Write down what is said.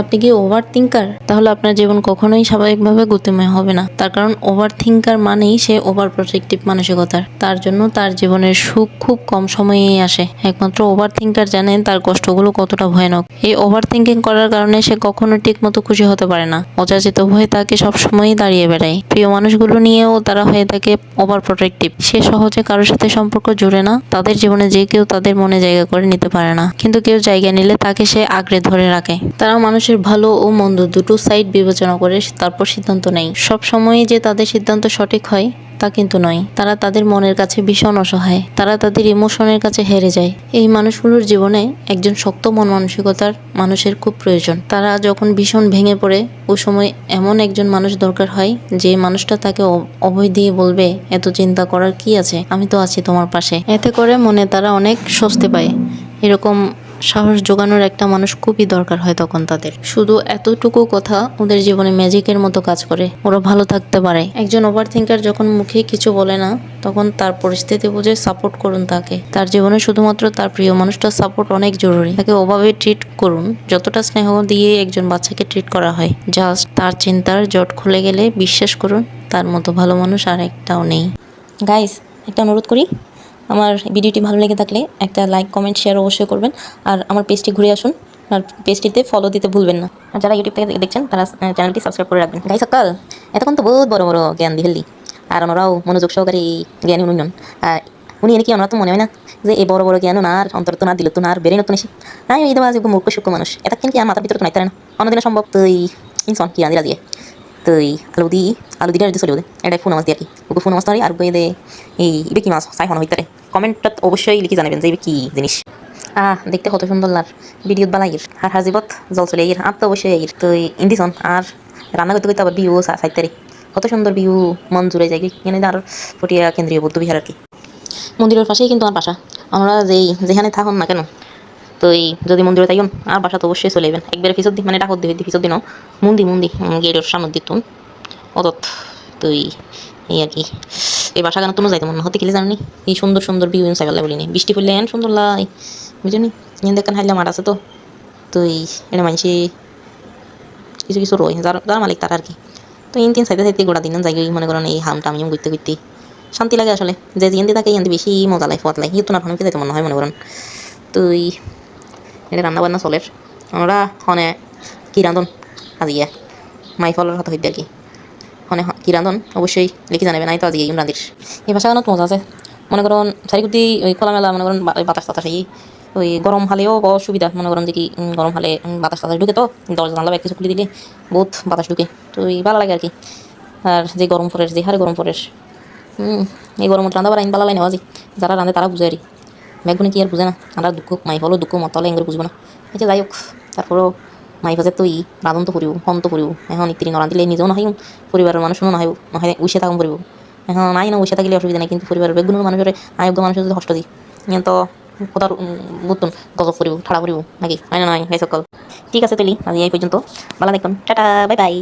আপনি কি over thinker তাহলে আপনার জীবন কখনোই স্বাভাবিকভাবে গতিময় হবে না। তার কারণ ওভার থিঙ্কার মানেই সে ওভার প্রোটেক্টিভ মানসিকতার। তার জন্য তার জীবনের সুখ খুব কম সময়েই আসে। একমাত্র ওভার থিঙ্কার জানে তার কষ্টগুলো কতটা ভয়ানক। এই ওভার থিঙ্কিং করার কারণে সে কখনো ঠিক মতো খুশি হতে পারে না। অযাচিত ভয়ে তাকে সবসময়ই দাঁড়িয়ে বেড়ায়। প্রিয় মানুষগুলো নিয়েও তারা হয়ে থাকে ওভার প্রোটেক্টিভ সে সহজে কারোর সাথে সম্পর্ক জুড়ে না। তাদের জীবনে যে কেউ তাদের মনে জায়গা করে নিতে পারে না। কিন্তু কেউ জায়গা নিলে তাকে সে আঁকড়ে ধরে রাখে। তারা মানুষের ভালো ও মন্দ দুটো সাইড বিবেচনা করে তারপর সিদ্ধান্ত নেয়। সব সময়ই যে তাদের সিদ্ধান্ত সঠিক হয়, তা কিন্তু নয়। তারা তাদের মনের কাছে ভীষণ অসহায়। তারা তাদের ইমোশনের কাছে হেরে যায়। এই মানুষগুলোর জীবনে একজন শক্ত মন মানসিকতার মানুষের খুব প্রয়োজন। তারা যখন ভীষণ ভেঙে পড়ে, ও সময় এমন একজন মানুষ দরকার হয়, যে মানুষটা তাকে অভয় দিয়ে বলবে, এত চিন্তা করার কি আছে? আমি তো আছি তোমার পাশে। এতে করে মনে তারা অনেক স্বস্তি পায়। এরকম সাহস জোগানোর একটা মানুষ খুবই দরকার হয় তখন তাদের। শুধু এতটুকু কথা, ওদের জীবনে ম্যাজিকের মতো কাজ করে। ওরা ভালো থাকতে পারে। একজন ওভার থিঙ্কার যখন মুখে কিছু বলে না, তখন তার পরিস্থিতি বুঝে সাপোর্ট করুন তাকে। তার জীবনে শুধুমাত্র তার প্রিয় মানুষটার সাপোর্ট অনেক জরুরি। তাকে ওভাবে ট্রিট করুন। যতটা স্নেহ দিয়ে একজন বাচ্চাকে ট্রিট করা হয় জাস্ট তার চিন্তার জট খুলে গেলে বিশ্বাস করুন, তার মতো ভালো মানুষ আর একটাও নেই। গাইস একটা অনুরোধ করি আমার ভিডিওটি ভালো লেগে থাকলে একটা লাইক কমেন্ট শেয়ার অবশ্যই করবেন। আর আমার পেজটি ঘুরে আসুন, আর পেজটিতে ফলো দিতে ভুলবেন না। আর যারা ইউটিউব থেকে দেখছেন, তারা চ্যানেলটি সাবস্ক্রাইব করে রাখবেন। গাই সকাল এতক্ষণ তো বহুত বড় বড় জ্ঞান দিহেলি আর ওনারাও মনোযোগ সহকারে এই জ্ঞানী উন্নয়ন আর উনি এনে কি ওনার তো মনে হয় না যে এই বড় বড় জ্ঞান আর অন্তর তো না দিল তো না আর বেড়ে নতুন এসে। নাই এই দেওয়া মূর্খ সূক্ষ্ম মানুষ। এটা কিন্তু আর মাথার ভিতরে তো নাইতে পারে না? অন্যদিনে সম্ভব তুই ইনসন, কি আন্দিরা দিয়ে দি আলু দিলে চলে বোধ এটা ফোন দিয়ে আর কি ওকে ফোন ধরে আর বই দে এই ইবে কি মাছ সাই হন হইতারে কমেন্টত অবশ্যই লিখে জানাবেন যে কি জিনিস আহ দেখতে কত সুন্দর লার ভিডিওত বালাইয়ের। আর হার জীবত, জল চলে এর আর তো অবশ্যই এর তুই ইন্দিসন আর রান্না করতে করতে আবার বিউ সাইতারে কত সুন্দর বিউ মন জুড়ে যায় এনে আর পটিয়া কেন্দ্রীয় বৌদ্ধ বিহার আর কি। মন্দিরের পাশেই কিন্তু আমার বাসা। আমরা যেই যেখানে থাকুন না কেন তো এই যদি মন্দিরে তাইন আর বাসা তো অবশ্যই চলে যাবেন একবারে ফিসর দি মানে ডাকত দিবে ফিসর দিনও মুন্দি মুন্দি গেটের সামনে দিতুন অতত তুই এই আর কি। এই বাসা কেন তুমি যাইতে মনে হতে গেলে জানি এই সুন্দর সুন্দর ভিউ পাল্লা বলিনি বৃষ্টি পড়লে এন সুন্দর লাই। বুঝলি? এন দেখেন হাইলা মাঠ আছে তো। তুই এটা মানসি কিছু কিছু রয় যার যার মালিক তার আর কি। তো ইন তিন সাইডে সাইডে গোড়া দিন যাই মনে করেন এই হাম টামিম ঘুরতে ঘুরতে। শান্তি লাগে আসলে। যে জিন্দি থাকে ইয়ান্দি বেশি মজা লাগে ফত লাগে। কিন্তু না ভালো যাইতে মনে হয় মনে করেন তুই এটা রান্না বান্না চলের আমরা হনে কি রাঁধন আজিয়া মাই ফলের হাতে হইতে আর কি? হনে কি রাঁধন অবশ্যই লিখে জানাবে নাই তো আজকে ইম রাঁধির এই ভাষা গানত মজা আছে। মনে করুন চারিকুটি ওই খোলামেলা, মনে করুন বাতাস টাতাস এই ওই গরম হালেও বড় সুবিধা মনে করুন যে কি গরম হালে বাতাস টাতাস ঢুকে তো। দরজা জানলা কিছু খুলে দিলে বহুত বাতাস ঢুকে। তো এই ভালো লাগে আর কি। আর যে গরম পড়েস যে হারে গরম হুম এই গরমত রান্না বাড়া ভালো লাগে আজি। যারা রাঁধে তারা বুঝে আর কি ব্যাগগুনি কি আর বুঝে না? আমরা দুঃখ মাই হলো দুঃখ মত হলে এঙ্গুলো বুঝব না? যে যাই হোক তারপরেও মাই বাজে তো ই রাঁধন তো করিব ফোন তো করিব এখন ইত্যাদি নরান্ধিলে নিজেও নাহিম পরিবারের মানুষও নাহিব নহয় উইসে থাকুন করিব এখন নাই না উইসে থাকিলে অসুবিধা নাই, কিন্তু পরিবারের বেগুনের মানুষের আয়োগ্য মানুষের যদি হষ্ট দিই তো কোথাও বুতুন গজব করিব ঠাড়া করিব নাকি? হয় না নাই সকল ঠিক আছে তেলি, আজ এই পর্যন্ত ভালো দেখুন। Tata, bye bye.